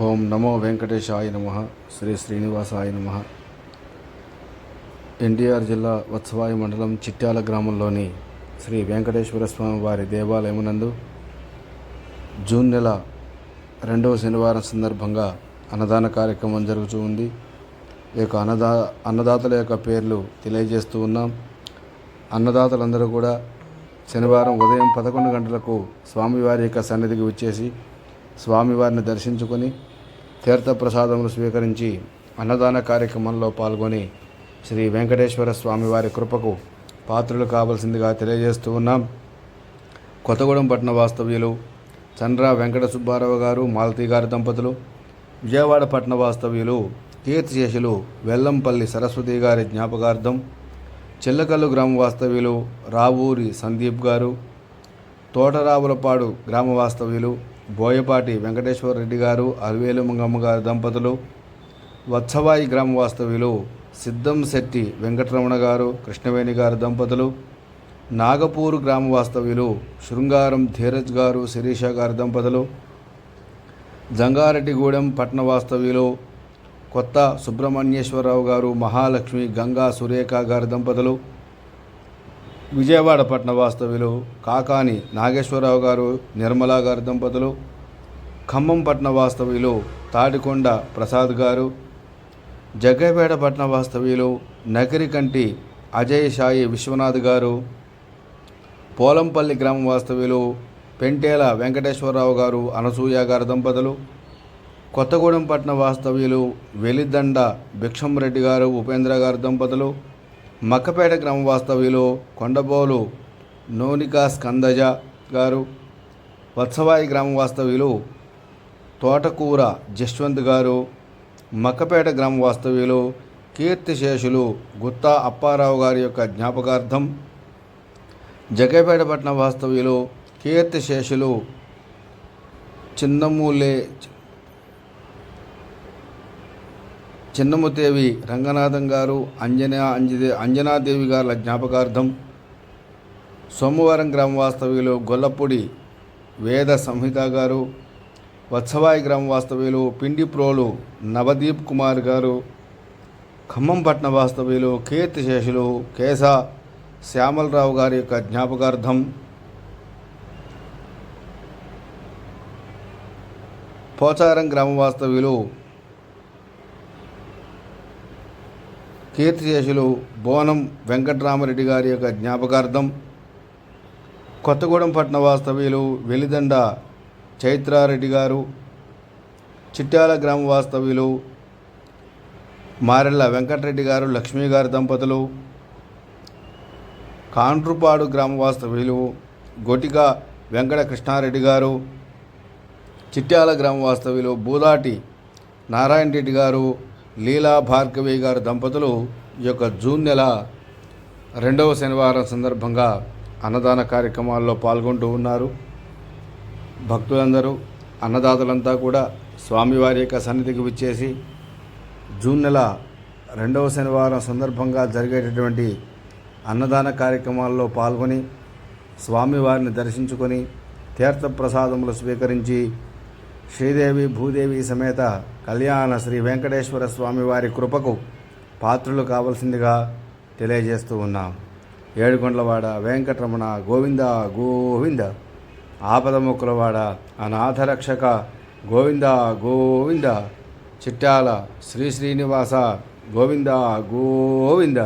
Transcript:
ఓం నమో వెంకటేశాయ నమ శ్రీ శ్రీనివాసాయ నమ. ఎన్టీఆర్ జిల్లా వత్సవాయి మండలం చిట్యాల గ్రామంలోని శ్రీ వెంకటేశ్వర స్వామి వారి దేవాలయమునందు జూన్ నెల రెండవ శనివారం సందర్భంగా అన్నదాన కార్యక్రమం జరుగుతూ ఉంది. ఈ యొక్క అన్నదా అన్నదాతల యొక్క పేర్లు తెలియజేస్తూ ఉన్నాం. అన్నదాతలందరూ కూడా శనివారం ఉదయం పదకొండు గంటలకు స్వామివారి యొక్క సన్నిధికి వచ్చేసి స్వామివారిని దర్శించుకొని తీర్థప్రసాదములు స్వీకరించి అన్నదాన కార్యక్రమంలో పాల్గొని శ్రీ వెంకటేశ్వర స్వామివారి కృపకు పాత్రలు కావలసిందిగా తెలియజేస్తూ ఉన్నాం. కొత్తగూడెం పట్టణ వాస్తవ్యులు చంద్ర వెంకట సుబ్బారావు గారు మాలతీ గారి దంపతులు విజయవాడ పట్టణ వాస్తవ్యులు కీర్తిశేషులు వెల్లంపల్లి సరస్వతి గారి జ్ఞాపకార్థం చిల్లకల్లు గ్రామ వాస్తవ్యులు రావూరి సందీప్ గారు తోటరావులపాడు గ్రామ వాస్తవ్యులు బోయపాటి వెంకటేశ్వర రెడ్డి గారు అరవేలు మంగమ్మ గారి దంపతులు వత్సవాయి గ్రామ వాస్తవ్యులు సిద్ధం శెట్టి వెంకటరమణ గారు కృష్ణవేణి గారి దంపతులు నాగపూరు గ్రామ వాస్తవ్యులు శృంగారం ధీరజ్ గారు శిరీష గారి దంపతులు జంగారెడ్డిగూడెం పట్టణ వాస్తవ్యులు కొత్త సుబ్రహ్మణ్యేశ్వరరావు గారు మహాలక్ష్మి గంగా సురేఖ గారి దంపతులు విజయవాడ పట్టణ వాస్తవ్యులు కాకాని నాగేశ్వరరావు గారు నిర్మలా గారు దంపతులు ఖమ్మం పట్టణ వాస్తవ్యులు తాడికొండ ప్రసాద్ గారు జగ్గపేట పట్టణ వాస్తవ్యులు నకిరికంటి అజయ్ సాయి విశ్వనాథ్ గారు పోలంపల్లి గ్రామ వాస్తవ్యులు పెంటేల వెంకటేశ్వరరావు గారు అనసూయ గారు దంపతులు కొత్తగూడెం పట్టణ వాస్తవ్యులు వెలిదండ భిక్షం రెడ్డి గారు ఉపేంద్ర గారు దంపతులు మక్కపేట గ్రామ వాస్తవ్యులు కొండబోలు నోనికా స్కందజ గారు వత్సవాయి గ్రామ వాస్తవ్యులు తోటకూర జశ్వంత్ గారు మక్కపేట గ్రామ వాస్తవ్యులు కీర్తిశేషులు గుత్తా అప్పారావు గారి యొక్క జ్ఞాపకార్థం జగేపేట పట్టణ వాస్తవ్యులు కీర్తిశేషులు చిన్నమూలే చిన్నముదేవి రంగనాథం గారు అంజనా అంజదే అంజనాదేవి గారుల జ్ఞాపకార్థం సోమవారం గ్రామ వాస్తవ్యులు గొల్లపూడి వేద సంహిత గారు వత్సవాయి గ్రామ వాస్తవ్యులు పిండిప్రోలు నవదీప్ కుమార్ గారు ఖమ్మం పట్టణ వాస్తవ్యులు కీర్తిశేషులు కేశ శ్యామలరావు గారి యొక్క జ్ఞాపకార్థం పోచారం గ్రామ వాస్తవ్యులు కీర్తిశేషులు బోనం వెంకట్రామరెడ్డి గారి యొక్క జ్ఞాపకార్థం కొత్తగూడెం పట్టణ వాస్తవ్యులు వెలిదండ చైత్రారెడ్డి గారు చిట్యాల గ్రామ వాస్తవ్యులు మారెళ్ళ వెంకటరెడ్డి గారు లక్ష్మీ గారి దంపతులు కాండ్రుపాడు గ్రామ వాస్తవ్యులు గొటిక వెంకట కృష్ణారెడ్డి గారు చిట్యాల గ్రామ వాస్తవ్యులు బూదాటి నారాయణ రెడ్డి గారు లీలా భార్గవి గారు దంపతులు ఈ యొక్క జూన్ నెల రెండవ శనివారం సందర్భంగా అన్నదాన కార్యక్రమాల్లో పాల్గొంటూ ఉన్నారు. భక్తులందరూ అన్నదాతలంతా కూడా స్వామివారి యొక్క సన్నిధికి విచ్చేసి జూన్ నెల రెండవ శనివారం సందర్భంగా జరిగేటటువంటి అన్నదాన కార్యక్రమాల్లో పాల్గొని స్వామివారిని దర్శించుకొని తీర్థప్రసాదములు స్వీకరించి శ్రీదేవి భూదేవి సమేత కళ్యాణ శ్రీ వెంకటేశ్వర స్వామి వారి కృపకు పాత్రలు కావలసిందిగా తెలియజేస్తూ ఉన్నాం. ఏడుకొండలవాడ వెంకటరమణ గోవింద గోవింద ఆపద మొక్కులవాడ అనాథరక్షక గోవింద గోవింద చిట్టాల శ్రీ శ్రీనివాస గోవింద గోవింద.